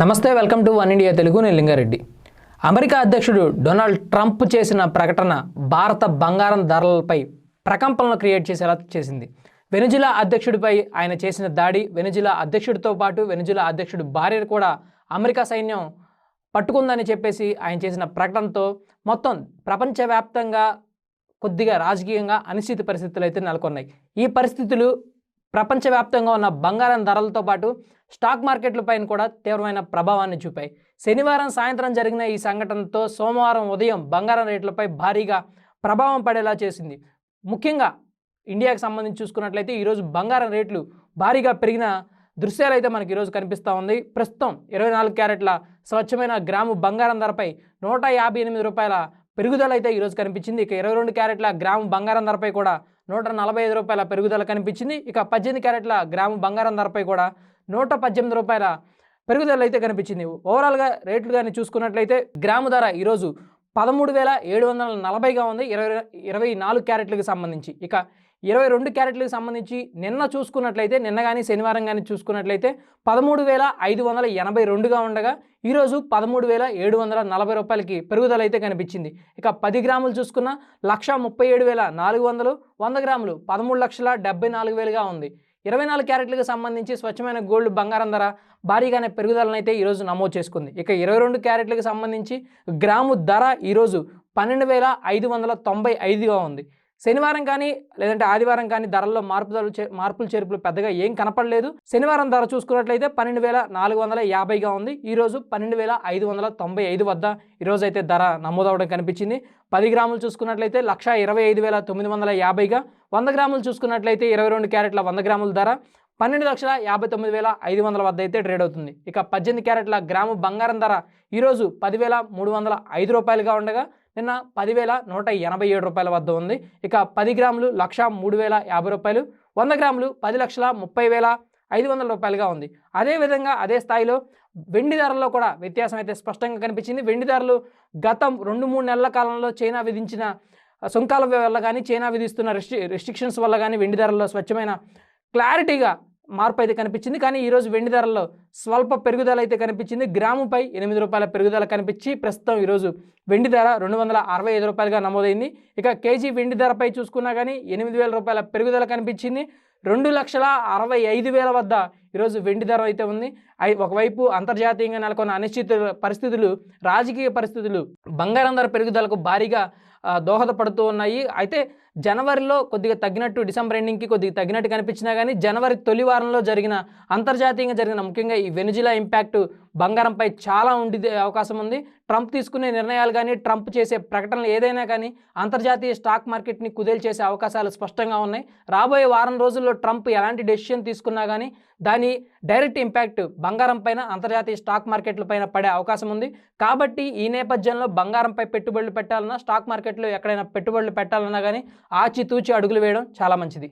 నమస్తే welcome to one India Telugu నేను Lingareddy. America అధ్యక్షుడు డొనాల్డ్ ట్రంప్ చేసిన ప్రకటన భారత బంగారం ధరలపై ప్రకంపనలు క్రియేట్ చేసేలా చేసింది. వెనుజులా అధ్యక్షుడిపై ఆయన చేసిన దాడి వెనుజులా అధ్యక్షుడితో పాటు వెనుజులా అధ్యక్షుడు భార్యను కూడా అమెరికా సైన్యం పట్టుకుందని చెప్పేసి ఆయన చేసిన ప్రకటనతో మొత్తం ప్రపంచవ్యాప్తంగా కొద్దిగా రాజకీయంగా అనిశ్చిత పరిస్థితులు అయితే నెలకొన్నాయి. ఈ పరిస్థితులు ప్రపంచవ్యాప్తంగా ఉన్న బంగారం ధరలతో పాటు స్టాక్ మార్కెట్ల పైన కూడా తీవ్రమైన ప్రభావాన్ని చూపాయి. శనివారం సాయంత్రం జరిగిన ఈ సంఘటనతో సోమవారం ఉదయం బంగారం రేట్లపై భారీగా ప్రభావం పడేలా చేసింది. ముఖ్యంగా ఇండియాకి సంబంధించి చూసుకున్నట్లయితే ఈరోజు బంగారం రేట్లు భారీగా పెరిగిన దృశ్యాలు అయితే మనకి ఈరోజు కనిపిస్తూ ఉంది. ప్రస్తుతం ఇరవై నాలుగు క్యారెట్ల స్వచ్ఛమైన గ్రాము బంగారం ధరపై నూట యాభై ఎనిమిది రూపాయల పెరుగుదల అయితే ఈరోజు కనిపించింది. ఇక ఇరవై రెండు క్యారెట్ల గ్రాము బంగారం ధరపై కూడా నూట నలభై ఐదు రూపాయల పెరుగుదల కనిపించింది. ఇక పద్దెనిమిది క్యారెట్ల గ్రాము బంగారం ధరపై కూడా నూట పద్దెనిమిది రూపాయల పెరుగుదల అయితే కనిపించింది. ఓవరాల్గా రేట్లు కానీ చూసుకున్నట్లయితే గ్రాము ధర ఈరోజు పదమూడు వేల ఏడు వందల నలభైగా ఉంది. ఇరవై ఇరవై నాలుగు క్యారెట్లకు సంబంధించి. ఇక ఇరవై రెండు క్యారెట్లకు సంబంధించి నిన్న చూసుకున్నట్లయితే నిన్న కానీ శనివారం కానీ చూసుకున్నట్లయితే పదమూడు వేల ఐదు వందల ఎనభై రెండుగా ఉండగా ఈరోజు పదమూడు వేల ఏడు వందల నలభై రూపాయలకి పెరుగుదల అయితే కనిపించింది. ఇక పది గ్రాములు చూసుకున్న లక్ష ముప్పై ఏడు వేల నాలుగు వందలు వంద గ్రాములు పదమూడు లక్షల డెబ్బై నాలుగు వేలుగా ఉంది. ఇరవై నాలుగు క్యారెట్లకు సంబంధించి స్వచ్ఛమైన గోల్డ్ బంగారం ధర భారీగానే పెరుగుదలనైతే ఈరోజు నమోదు చేసుకుంది. ఇక ఇరవై రెండు క్యారెట్లకు సంబంధించి గ్రాము ధర ఈరోజు పన్నెండు వేల ఐదు వందల తొంభై ఐదుగా ఉంది. శనివారం కానీ లేదంటే ఆదివారం కానీ ధరల్లో మార్పుదలు చే- మార్పులు చేర్పులు పెద్దగా ఏం కనపడలేదు. శనివారం ధర చూసుకున్నట్లయితే పన్నెండు వేల నాలుగు వందల యాభైగా ఉంది. ఈరోజు పన్నెండు వేల ఐదు వందల తొంభై ఐదు వద్ద ఈరోజు అయితే ధర నమోదవడం కనిపించింది. పది గ్రాములు చూసుకున్నట్లయితే లక్ష ఇరవై ఐదు వేల తొమ్మిది వందల యాభైగా వంద గ్రాములు చూసుకున్నట్లయితే ఇరవై రెండు క్యారెట్ల వంద గ్రాముల ధర పన్నెండు లక్షల యాభై తొమ్మిది వేల ఐదు వందల వద్ద అయితే ట్రేడ్ అవుతుంది. ఇక పద్దెనిమిది క్యారెట్ల గ్రాము బంగారం ధర ఈరోజు పదివేల మూడు వందల ఐదు రూపాయలుగా ఉండగా నిన్న పదివేల నూట ఎనభై ఏడు రూపాయల వద్ద ఉంది. ఇక పది గ్రాములు లక్ష మూడు వేల యాభై రూపాయలు వంద గ్రాములు పది లక్షల ముప్పై వేల ఐదు వందల రూపాయలుగా ఉంది. అదేవిధంగా అదే స్థాయిలో వెండి ధరల్లో కూడా వ్యత్యాసం అయితే స్పష్టంగా కనిపించింది. వెండి ధరలు గతం రెండు మూడు నెలల కాలంలో చైనా విధించిన సుంకాల వల్ల కానీ చైనా విధిస్తున్న రెస్ట్రి రెస్ట్రిక్షన్స్ వల్ల కానీ వెండి ధరల్లో స్వచ్ఛమైన క్లారిటీగా మార్పు అయితే కనిపించింది. కానీ ఈరోజు వెండి ధరల్లో స్వల్ప పెరుగుదల అయితే కనిపించింది. గ్రాముపై ఎనిమిది రూపాయల పెరుగుదల కనిపించి ప్రస్తుతం ఈరోజు వెండి ధర రెండు వందల అరవై ఐదు రూపాయలుగా నమోదైంది. ఇక కేజీ వెండి ధరపై చూసుకున్నా కానీ ఎనిమిది వేల రూపాయల పెరుగుదల కనిపించింది. రెండు లక్షల అరవై ఐదు వేల వద్ద ఈరోజు వెండి ధర అయితే ఉంది. ఒకవైపు అంతర్జాతీయంగా నెలకొన్న అనిశ్చిత పరిస్థితులు రాజకీయ పరిస్థితులు బంగారం ధర పెరుగుదలకు భారీగా దోహదపడుతూ ఉన్నాయి. అయితే జనవరిలో కొద్దిగా తగ్గినట్టు డిసెంబర్ ఎండింగ్కి కొద్దిగా తగ్గినట్టు కనిపించినా కానీ జనవరి తొలి వారంలో జరిగిన అంతర్జాతీయంగా జరిగిన ముఖ్యంగా ఈ వెనుజిలా ఇంపాక్ట్ బంగారంపై చాలా ఉండే అవకాశం ఉంది. ట్రంప్ తీసుకునే నిర్ణయాలు కానీ ట్రంప్ చేసే ప్రకటనలు ఏదైనా కానీ అంతర్జాతీయ స్టాక్ మార్కెట్ని కుదేలు చేసే అవకాశాలు స్పష్టంగా ఉన్నాయి. రాబోయే వారం రోజుల్లో ట్రంప్ ఎలాంటి డెసిషన్ తీసుకున్నా కానీ దాని డైరెక్ట్ ఇంపాక్ట్ బంగారం పైన అంతర్జాతీయ స్టాక్ మార్కెట్ల పైన పడే అవకాశం ఉంది. కాబట్టి ఈ నేపథ్యంలో బంగారంపై పెట్టుబడులు పెట్టాలన్నా స్టాక్ మార్కెట్లో ఎక్కడైనా పెట్టుబడులు పెట్టాలన్నా కానీ ఆచితూచి అడుగులు వేయడం చాలా మంచిది.